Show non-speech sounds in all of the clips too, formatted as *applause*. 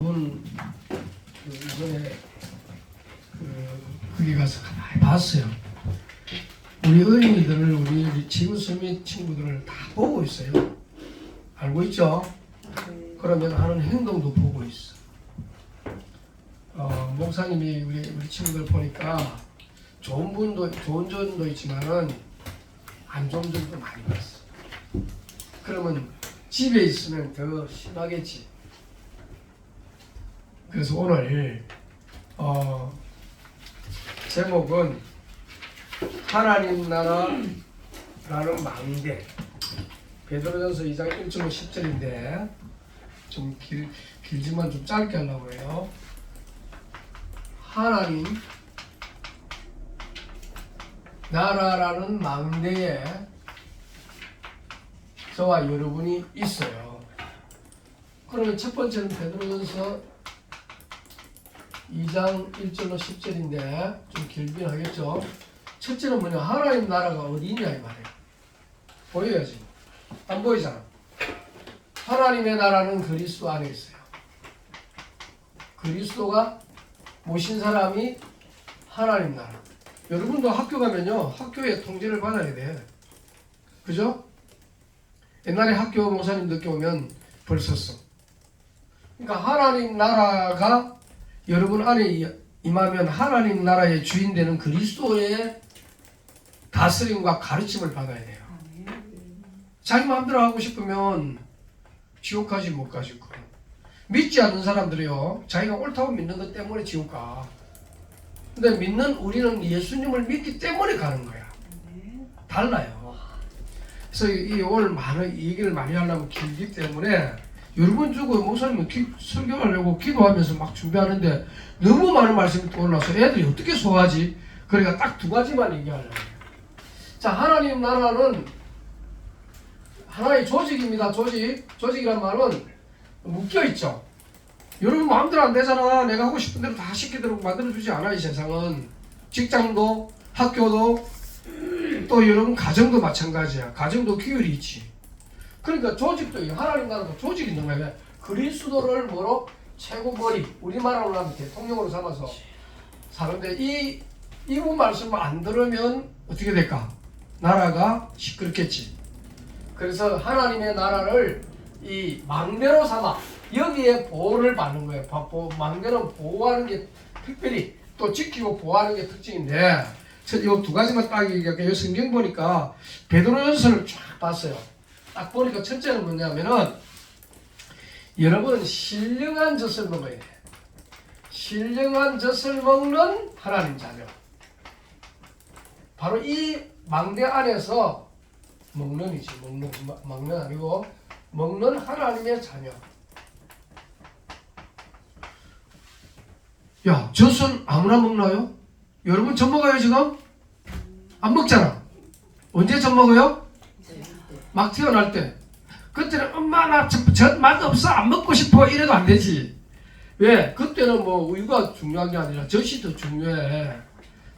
저는 그 이번에 그 거기 가서 가만히 봤어요. 우리 어린이들을 우리 지구 서밋 친구들을 다 보고 있어요. 알고 있죠? 그러면 하는 행동도 보고 있어. 어, 목사님이 우리 우리 친구들 보니까 좋은 분도 좋은 점도 있지만은 안 좋은 점도 많이 봤어. 그러면 집에 있으면 더 심하겠지. 그래서 오늘 어, 제목은 하나님 나라라는 망대 베드로전서 2장 1절 10절인데 좀 길, 길지만 좀 짧게 하려고 해요. 하나님 나라라는 망대에 저와 여러분이 있어요. 그러면 첫 번째는 베드로전서 2장 1절로 10절인데 좀 길긴 하겠죠. 첫째는 뭐냐 하나님 나라가 어디 있냐 이 말이에요. 보여야지. 안 보이잖아. 하나님의 나라는 그리스도 안에 있어요. 그리스도가 모신 사람이 하나님 나라. 여러분도 학교 가면요 학교에 통제를 받아야 돼. 그죠? 옛날에 학교 목사님 늦게 오면 벌 썼어. 그러니까 하나님 나라가 여러분 안에 임하면 하나님 나라의 주인 되는 그리스도의 다스림과 가르침을 받아야 돼요. 자기 마음대로 하고 싶으면 지옥 가지 못 가실 거예요. 믿지 않는 사람들이요. 자기가 옳다고 믿는 것 때문에 지옥 가. 근데 믿는 우리는 예수님을 믿기 때문에 가는 거야. 달라요. 그래서 이 오늘 많은 얘기를 많이 하려고 길기 때문에 여러분 주고 목사님은 기, 설교하려고 기도하면서 막 준비하는데 너무 많은 말씀이 떠올라서 애들이 어떻게 소화하지? 그러니까 딱 두 가지만 얘기하려고. 자, 하나님 나라는 하나의 조직입니다. 조직. 조직이란 말은 묶여 있죠. 여러분 마음대로 안 되잖아. 내가 하고 싶은 대로 다 시키도록 만들어주지 않아, 이 세상은. 직장도, 학교도, 또 여러분 가정도 마찬가지야. 가정도 규율이 있지. 그러니까 조직도 이 하나님 나라도 조직이 거야. 그리스도를 뭐로 최고 머리 우리말로 하면 대통령으로 삼아서 사는데 이 이분 말씀을 안 들으면 어떻게 될까? 나라가 시끄럽겠지. 그래서 하나님의 나라를 이 망대로 삼아 여기에 보호를 받는 거예요. 바- 보- 망대는 보호하는 게 특별히 또 지키고 보호하는 게 특징인데 이두 가지만 딱 얘기할게요. 성경 보니까 베드로전서를 쫙 봤어요. 딱 보니까 첫째는 뭐냐면은 여러분 신령한 젖을 먹어야 돼. 신령한 젖을 먹는 하나님 자녀. 바로 이 망대 안에서 먹는이지 먹는 마- 먹는 아니고 먹는 하나님의 자녀. 야 젖은 아무나 먹나요? 여러분 젖 먹어요 지금? 안 먹잖아. 언제 젖 먹어요? 막 태어날 때 그때는 엄마 나젖 맛 없어 안 먹고 싶어 이래도 안 되지. 왜? 그때는 뭐 우유가 중요한 게 아니라 젖이 더 중요해.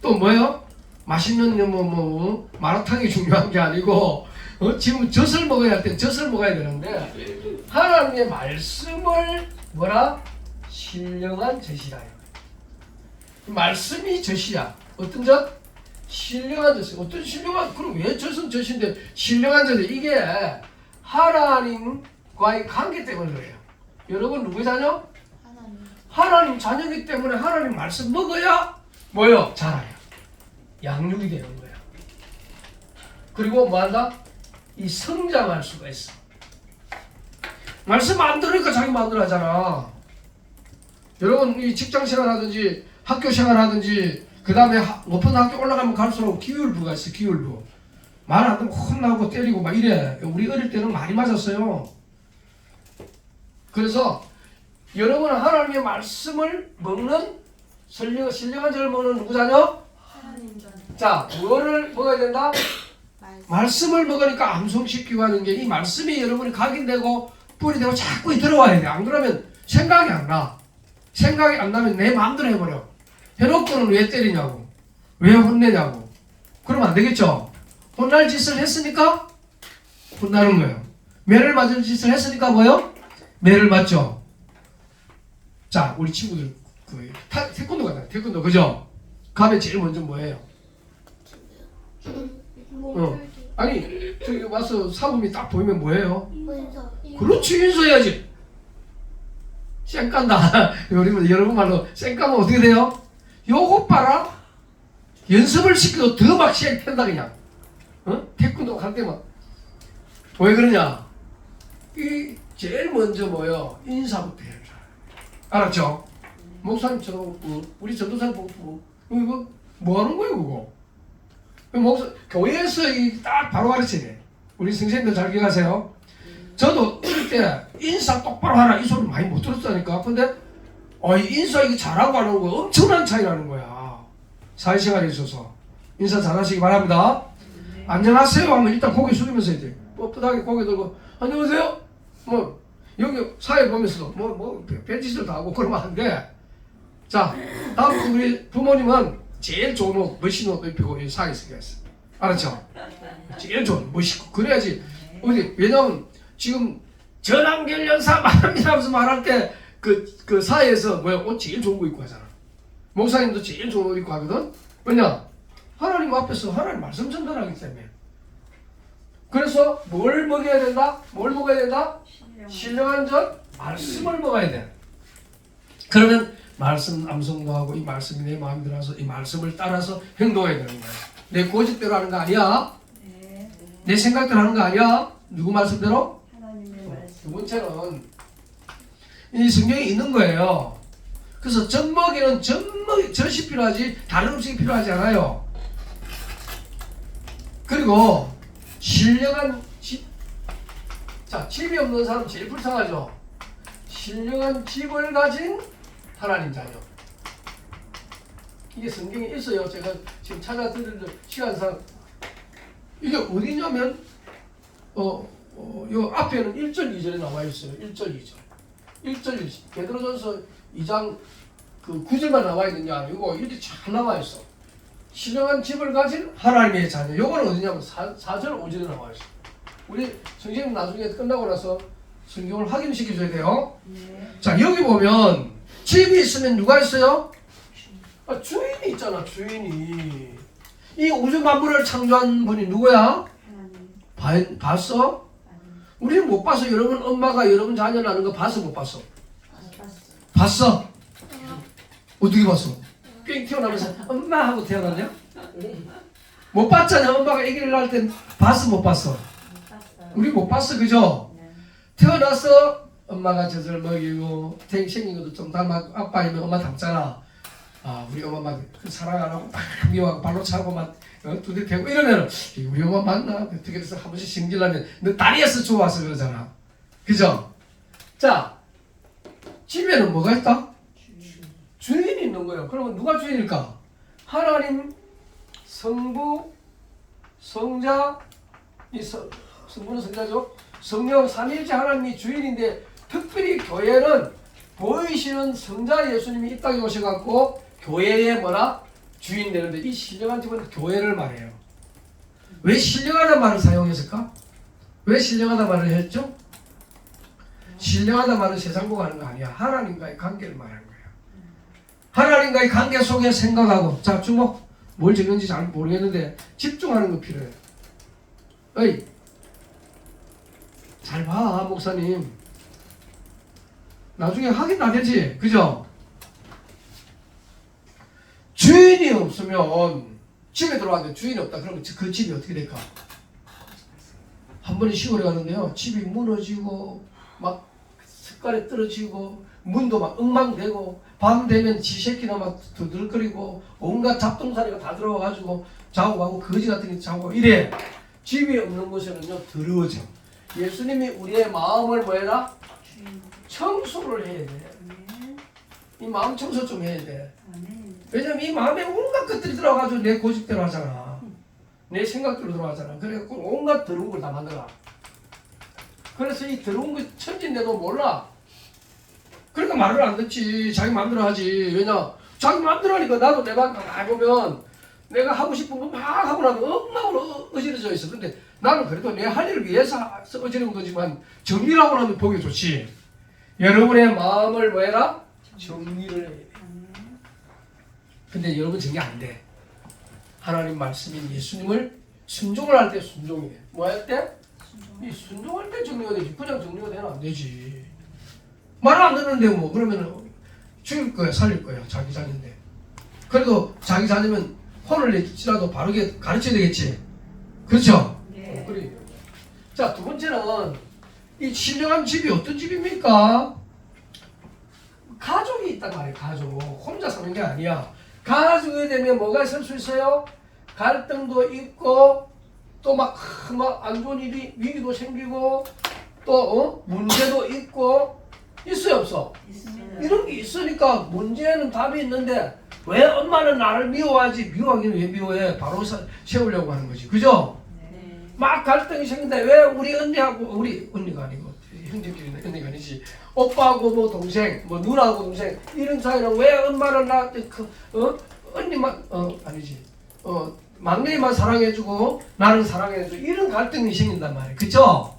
또 뭐요? 맛있는 뭐뭐 마라탕이 중요한 게 아니고 어, 지금 젖을 먹어야 할 때 젖을 먹어야 되는데 하나님의 말씀을 뭐라? 신령한 젖이라요 말씀이 젖이야. 어떤 젖 신령한 젖 어떤 신령한 그럼 왜 젖은 젖인데 신령한 젖 이게 하나님과의 관계 때문에 그래요. 여러분 누구 자녀? 하나님 하나님 자녀이기 때문에 하나님 말씀 먹어야 뭐요? 자라요. 양육이 되는 거예요. 그리고 뭐한다? 이 성장할 수가 있어. 말씀 안 들으니까 자기 마음대로 하잖아. 여러분 이 직장 생활하든지 학교 생활하든지 그 다음에 높은 학교 올라가면 갈수록 기율부가 있어 기율부. 말 안 듣면 혼나고 때리고 막 이래. 우리 어릴 때는 많이 맞았어요. 그래서 여러분은 하나님의 말씀을 먹는 신령, 신령한 자를 먹는 누구 자녀? 하나님 전 자, 뭐를 먹어야 된다? 말씀 말씀 을 먹으니까 암송시키고 하는 게 이 말씀이 여러분이 각인되고 뿌리 되고 자꾸 들어와야 돼. 안 그러면 생각이 안 나. 생각이 안 나면 내 마음대로 해버려. 해놓고는 왜 때리냐고. 왜 혼내냐고. 그러면 안 되겠죠? 혼날 짓을 했으니까 혼나는 거예요. 매를 맞을 짓을 했으니까 뭐요? 매를 맞죠. 자, 우리 친구들 그 타, 태권도 가잖아. 태권도 그죠? 가면 제일 먼저 뭐예요? 어. 아니 저기 와서 사범이 딱 보이면 뭐예요? 그렇지 인수해야지. 쌩깐다. *laughs* 우리 여러분 말로 쌩까면 어떻게 돼요? 요것 봐라. 연습을 시켜도 더 막 시행 편다 그냥. 어? 태권도 갈 때만. 왜 그러냐? 이 제일 먼저 뭐요? 인사부터 해야 돼. 알았죠? 목사님처럼 그 우리 전도사님 보고 뭐 이거 뭐 하는 거예요 그거? 그 목사 교회에서 이 딱 바로 가르치네. 우리 선생님들 잘 기억하세요. 저도 어릴 때 인사 똑바로 하라 이 소리 많이 못 들었다니까. 근데 어, 이 인사 이거 잘하고 안거 엄청난 차이라는 거야. 사회생활에 있어서 인사 잘하시기 바랍니다. 안녕하세요 하면 일단 고개 숙이면서 돼. 뻣뻣하게 고개 들고 안녕하세요. 뭐 여기 사회 보면서도 뭐뭐 벤치도 다 하고 그러면 안 돼. 자 다음 우리 부모님은 제일 좋은 옷 멋있는 옷 입히고 이 사회에서 했어. 알았죠? 제일 좋은 멋있고 그래야지 어디 왜냐면 지금 전환결 연사 말합니다 하면서 말할 때 그 그 사회에서 뭐야 옷 제일 좋은 거 입고 하잖아. 목사님도 제일 좋은 옷 입고 하거든? 왜냐? 하나님 앞에서 하나님 말씀 전달하기 때문에. 그래서 뭘 먹여야 된다? 뭘 먹어야 된다? 신령한 전 말씀을 먹어야 돼. 그러면 말씀 암송도 하고 이 말씀이 내 마음에 들어서 이 말씀을 따라서 행동해야 되는 거야. 내 고집대로 하는 거 아니야? 네, 내 생각대로 하는 거 아니야? 누구 말씀대로? 하나님의 말씀. 두 번째는 이 성경에 있는 거예요. 그래서 젖먹이는 젖먹이 젖이 필요하지 다른 음식이 필요하지 않아요. 그리고 신령한 집, 자 집이 없는 사람 제일 불쌍하죠. 신령한 집을 가진 하나님 자녀. 이게 성경에 있어요. 제가 지금 찾아 들을 시간상 이게 어디냐면 어, 어, 요 앞에는 1절 2절에 나와 있어요. 1절 2절. 1절 2절. 베드로전서 2장 그 9절만 나와 있는 게 아니고 이렇게 잘 나와 있어. 신령한 집을 가진 하나님의 자녀. 요거는 어디냐면 4, 4절 5절에 나와 있어. 우리 선생님 나중에 끝나고 나서 성경을 확인시켜 줘야 돼요. 네. 자, 여기 보면 집이 있으면 누가 있어요? 아, 주인이 있잖아, 주인이. 이 우주 만물을 창조한 분이 누구야? 하나님. 봐, 봤어? 우리는 못 봐서 여러분 엄마가 여러분 자녀 낳는 거 봐서 못 봤어. 봤어. 어떻게 봤어? 삥 튀어나오면서 엄마 하고 태어났냐? 못 봤잖아. 엄마가 아기를 낳을 땐 봤어 못 봤어? 우리 못 봤어 그죠? 네. 태어나서 엄마가 젖을 먹이고 생- 생긴 것도 좀 닮아 아빠이면 엄마 닮잖아. 아 우리 엄마 막그 사랑 안 하고 막 미워하고 발로 차고 막 어, 두대 대고 이러면 우리 엄마 맞나? 어떻게 해서 한 번씩 심기려면 너 다리에서 좋아서 그러잖아. 그죠? 자 집에는 뭐가 있다? 주인이 있는 거예요. 그러면 누가 주인일까? 하나님, 성부, 성자, 이 성, 성부는 성자죠. 성령 삼일째 하나님이 주인인데 특별히 교회는 보이시는 성자 예수님이 이 땅에 오셔갖고 교회의 뭐라 주인 되는데 이 신령한 집은 교회를 말해요. 왜 신령하다 말을 사용했을까? 왜 신령하다 말을 했죠? 신령하다 말은 세상 보고 하는 거 아니야. 하나님과의 관계를 말하는 거야. 하나님과의 관계 속에 생각하고 자 주목 뭘 적는지 잘 모르겠는데 집중하는 거 필요해. 어이 잘 봐 목사님. 나중에 확인 다 되지 그죠? 주인이 없으면 집에 들어왔는데 주인이 없다 그러면 그 집이 어떻게 될까? 한 번에 시골에 가는데요 집이 무너지고 막 습관에 떨어지고 문도 막 엉망되고 밤 되면 지 새끼나 막 두들거리고 온갖 잡동사리가 다 들어와가지고 자고 가고 거지 같은 게 자고 이래 집이 없는 곳에는요 더러워져 예수님이 우리의 마음을 뭐해라. 청소를 해야 돼. 이 마음 청소 좀 해야 돼. 왜냐면 이 마음에 온갖 것들이 들어가지고 내 고집대로 하잖아. 내 생각대로 들어가잖아. 그래갖고 온갖 더러운 걸 다 만들어. 그래서 이 더러운 거 천진데도 몰라. 그러니까 말을 안 듣지. 자기 마음대로 하지. 왜냐? 자기 마음대로 하니까 나도 내 마음 가만히 보면 내가 하고 싶은 거 막 하고 나면 엉망으로 어- 어지러져 있어. 근데 나는 그래도 내 할 일을 위해서 어지러운 거지만 정리를 하고 나면 보기 좋지. 여러분의 마음을 뭐 해라? 정리를 해야 돼. 아멘. 근데 여러분 정리 안 돼. 하나님 말씀인 예수님을 순종을 할 때 순종이 돼. 뭐 할 때? 이 순종할 때 정리가 되지. 그냥 정리가 되면 안 되지. 말 안 듣는데 뭐 그러면 죽일 거야, 살릴 거야. 자기 자녀인데. 그래도 자기 자녀면 혼을 낼지라도 바르게 가르쳐야 되겠지. 그렇죠? 네. 그래. 자, 두 번째는 이 신령한 집이 어떤 집입니까? 가족이 있단 말이에요, 가족. 혼자 사는 게 아니야. 가족이 되면 뭐가 있을 수 있어요? 갈등도 있고, 또 막, 막안 좋은 일이, 위기도 생기고, 또, 어? 문제도 있고, 있어요, 없어? 있습니다. 이런 게 있으니까 문제는 답이 있는데, 왜 엄마는 나를 미워하지? 미워하기는 왜 미워해? 바로 사- 세우려고 하는 거지. 그죠? 네. 막 갈등이 생긴데 왜 우리 언니하고 우리 언니가 아니고 형제끼리는 언니가 아니지 오빠하고 뭐 동생 뭐 누나하고 동생 이런 사이는 왜 엄마는 나한테 그, 어? 언니만 어 아니지. 어 막내만 사랑해주고 나는 사랑해주고 이런 갈등이 생긴단 말이야. 그쵸?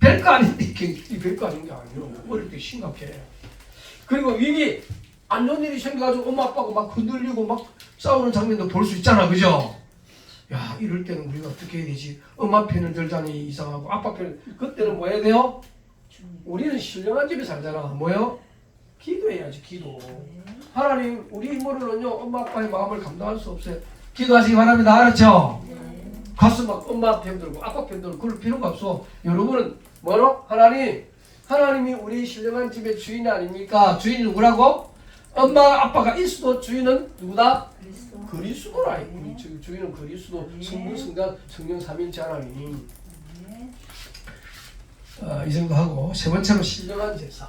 별거 아닌데 이 별거 아닌 게 아니에요 어릴 때 심각해. 그리고 위기 안 좋은 일이 생겨가지고 엄마 아빠가 막 흔들리고 막 싸우는 장면도 볼 수 있잖아. 그죠? 야 이럴 때는 우리가 어떻게 해야 되지? 엄마 편을 들자니 이상하고 아빠 편 그때는 뭐 해야 돼요? 우리는 신령한 집에 살잖아 뭐요? 기도해야지 기도 네. 하나님 우리 이모는요 엄마 아빠의 마음을 감당할 수 없어요 기도하시기 바랍니다 알았죠? 네. 가서 막 엄마 편 들고 아빠 편 들고 그럴 필요가 없어 여러분은 뭐로? 하나님 하나님이 우리 신령한 집의 주인 아닙니까? 주인이 누구라고? 엄마 아빠가 있어도 주인은 누구다? 그리스도. 그리스도라 네. 주- 주인은 그리스도 네. 성부 성단 성령 삼위일체 하나님 네. 어, 이 정도 하고 세 번째로 신령한 제사.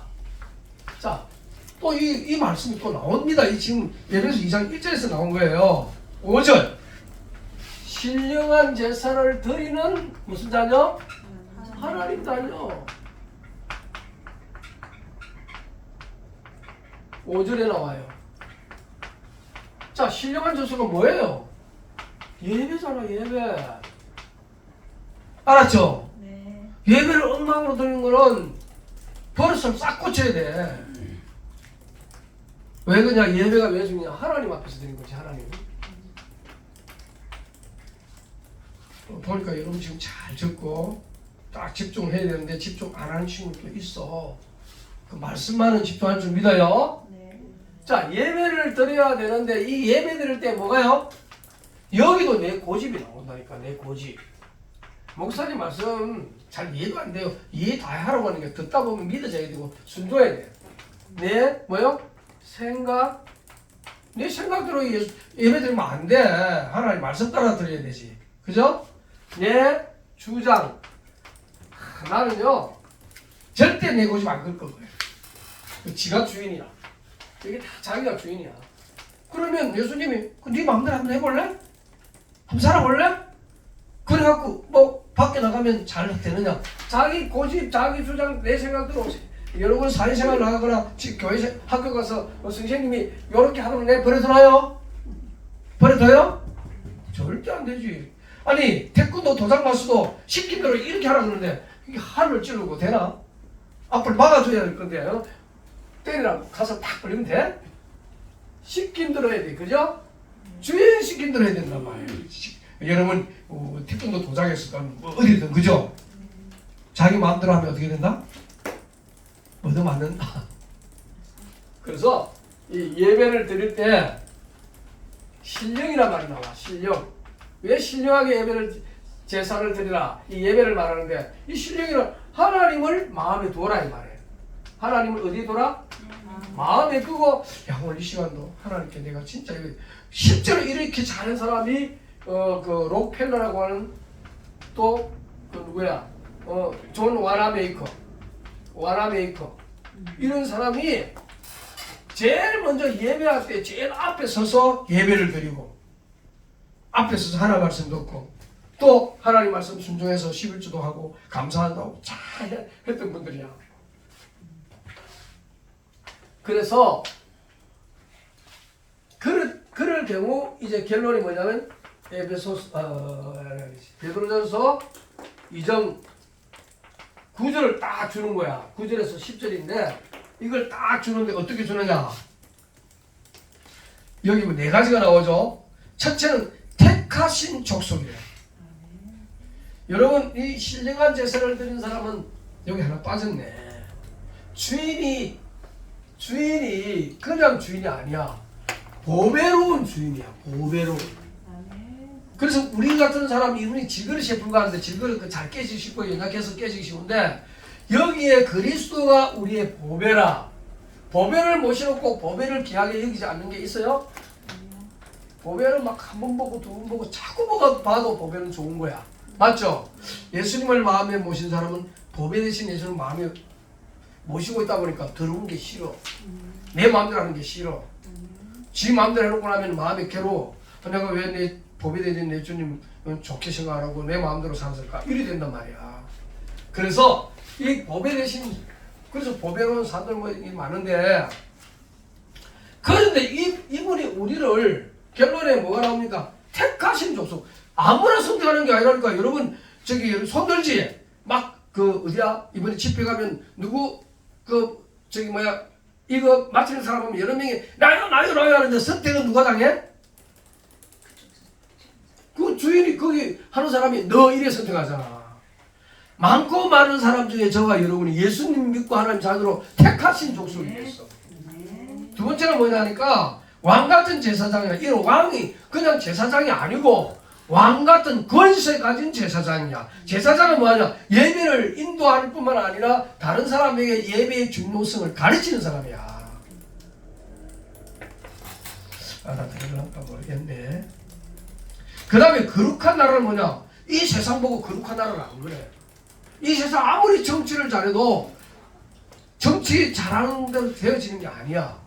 자 또 이 이 말씀이 또 나옵니다. 이 지금 예배서 2장 1절에서 나온 거예요. 5절. 신령한 제사를 드리는 무슨 자녀? 하나님 자녀. 5절에 나와요. 자 신령한 제사가 뭐예요? 예배잖아 예배. 알았죠? 네. 예배를 엉망으로 드리는 거는 버릇을 싹 고쳐야 돼. 왜 그냐? 예배가 왜 중요냐? 하나님 앞에서 드리는 거지, 하나님. 어, 보니까 여러분 지금 잘 듣고 딱 집중해야 되는데 집중 안 하는 친구도 있어. 그 말씀만은 집중할 줄 믿어요. 네. 자, 예배를 드려야 되는데 이 예배 드릴 때 뭐가요? 여기도 내 고집이 나온다니까, 내 고집. 목사님 말씀 잘 이해도 안 돼요. 이해 다 하라고 하는 게 듣다 보면 믿어져야 되고 순종해야 돼. 내 뭐요? 생각 내 생각대로 예, 예배 드리면 안 돼. 하나님 말씀 따라 드려야 되지. 그죠? 내 주장 하, 나는요 절대 내 고집 안걸 거예요. 그 지가 주인이야. 이게 다 자기가 주인이야. 그러면 예수님이 그네 마음대로 한번 해볼래? 한번 살아볼래? 그래갖고 뭐 밖에 나가면 잘 되느냐? 자기 고집, 자기 주장, 내 생각대로 여러분 사회생활 나가거나 지- 교회 생- 학교 가서 뭐 선생님이 이렇게 하면 내 버려두나요? 버려둬요? 절대 안 되지. 아니 태권도 도장 마스도 시킨 대로 이렇게 하라 그러는데 이게 하늘 찌르고 되나? 앞을 막아줘야 될 건데 어? 때리라고 가서 딱 걸리면 돼? 시킨 대로 해야 돼, 그죠? 주인 시킨 대로 해야 된단 말이에요. 시- 여러분 어, 태권도 도장에서든 뭐 어디든 그죠? 자기 마음대로 하면 어떻게 된다? 얻어맞는다. *laughs* 그래서 이 예배를 드릴 때 신령이란 말이 나와. 신령. 왜 신령하게 예배를 제사를 드리라 이 예배를 말하는데 이 신령이는 하나님을 마음에 두어라 이 말이에요. 하나님을 어디에 두라? 마음에 두고 야 오늘 이 시간도 하나님께 내가 진짜 이거 실제로 이렇게 잘하는 사람이 어 그 록펠러라고 하는 또 그 누구야? 어존 와나메이커. 와나메이커. 이런 사람이 제일 먼저 예배할 때 제일 앞에 서서 예배를 드리고 앞에 서서 하나 말씀 듣고 또 하나님 말씀 순종해서 11주도 하고 감사한다고 잘 해- 했던 분들이야. 그래서 그럴, 그럴 경우 이제 결론이 뭐냐면 에베소 어, 베드로전서 2장 9절을 딱 주는 거야. 9절에서 10절인데 이걸 딱 주는데 어떻게 주느냐? 여기 뭐네 가지가 나오죠. 첫째는 택하신 족속이래요. 여러분 이 신령한 제사를 드린 사람은 여기 하나 빠졌네. 주인이 주인이 그냥 주인이 아니야. 보배로운 주인이야. 보배로운. 그래서 우리 같은 사람이 이분이 질그릇에 불과한데 질그릇 그잘 깨지기 쉽고 연약해서 깨지기 쉬운데 여기에 그리스도가 우리의 보배라. 보배를 모셔놓고 보배를 귀하게 여기지 않는 게 있어요? 보배는 막 한 번 보고 두 번 보고 자꾸 봐도 보배는 좋은 거야. 맞죠? 예수님을 마음에 모신 사람은 보배 대신 예수님을 마음에 모시고 있다 보니까 더러운 게 싫어. 내 마음대로 하는 게 싫어. 지 마음대로 해놓고 나면 마음이 괴로워. 아, 내가 왜내 보배 대신 내 주님 좋게 생각하고 내 마음대로 살았을까? 이리 된단 말이야. 그래서 이 보배 대신 그래서 보배로운 사람들 뭐 많은데 그런데 이, 이분이 우리를 결론에 뭐가 나옵니까? 택하신 족속. 아무나 선택하는 게 아니라니까. 여러분, 저기, 손들지? 막, 그, 어디야? 이번에 집회 가면, 누구, 그, 저기, 뭐야, 이거 맞히는 사람 보면 여러 명이, 나요, 나요, 나요 하는데 선택은 누가 당해? 그 주인이 거기 하는 사람이 너 이래 선택하잖아. 많고 많은 사람 중에 저와 여러분이 예수님 믿고 하나님 자녀로 택하신 족속이 됐어. 아멘. 두 번째는 뭐냐니까 왕 같은 제사장이야. 이 왕이 그냥 제사장이 아니고 왕 같은 권세 가진 제사장이야. 제사장은 뭐하냐? 예배를 인도할 뿐만 아니라 다른 사람에게 예배의 중요성을 가르치는 사람이야. 아, 나 들을까 모르겠네. 그 다음에 거룩한 나라는 뭐냐? 이 세상 보고 거룩한 나라는 안 그래. 이 세상 아무리 정치를 잘해도 정치 잘하는 대로 되어지는 게 아니야.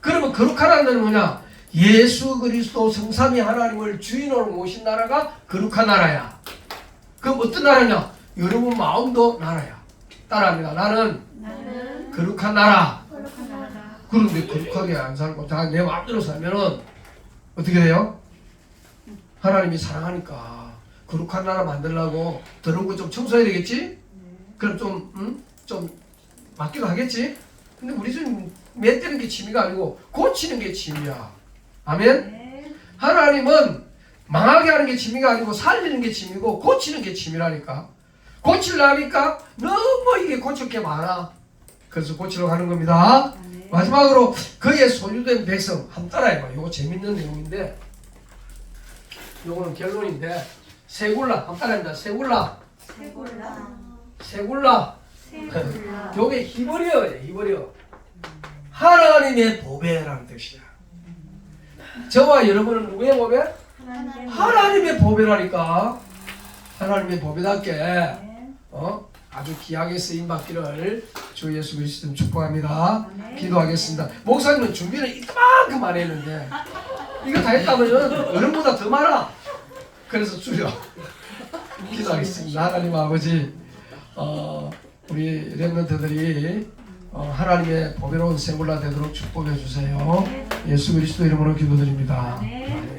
그러면 거룩한 나라는 뭐냐? 예수 그리스도 성삼위 하나님을 주인으로 모신 나라가 거룩한 나라야. 그럼 어떤 나라냐? 여러분 마음도 나라야. 따라합니다. 나는 나는 거룩한 나라. 거룩한 나라. 그런데 거룩하게 안 살고 다 내 마음대로 살면은 어떻게 돼요? 하나님이 사랑하니까 거룩한 나라 만들려고 더러운 거 좀 청소해야 되겠지? 그럼 좀, 음? 좀 맞기도 하겠지? 근데 우리 좀 맷대는 게 취미가 아니고 고치는 게 취미야. 아멘? 아멘. 하나님은 망하게 하는 게 취미가 아니고 살리는 게 취미고 고치는 게 취미라니까. 고치려니까 너무 이게 고칠 게 많아. 그래서 고치러 가는 겁니다. 아멘. 마지막으로 그의 소유된 백성 한 따라해봐. 이거 재밌는 내용인데 요거는 결론인데 세굴라 한 따라합니다. 세굴라 세골라. 세굴라 세골라. *laughs* 요게 히브리어예요. 히브리어 하나님의 보배라는 뜻이야. 저와 여러분은 누구의 보배? 하나님. 하나님의 보배라니까 하나님의 보배답게 아멘. 어? 아주 귀하게 쓰임 받기를 주 예수 그리스도 축복합니다. 아멘. 기도하겠습니다. 목사님은 준비를 이만큼 안 했는데 이거 다 했다면 어른보다 더 많아. 그래서 줄여. 기도하겠습니다. 하나님 아버지 어, 우리 렘넌트들이 어, 하나님의 보배로운 생굴라 되도록 축복해 주세요. 예수 그리스도 이름으로 기도드립니다. 아멘.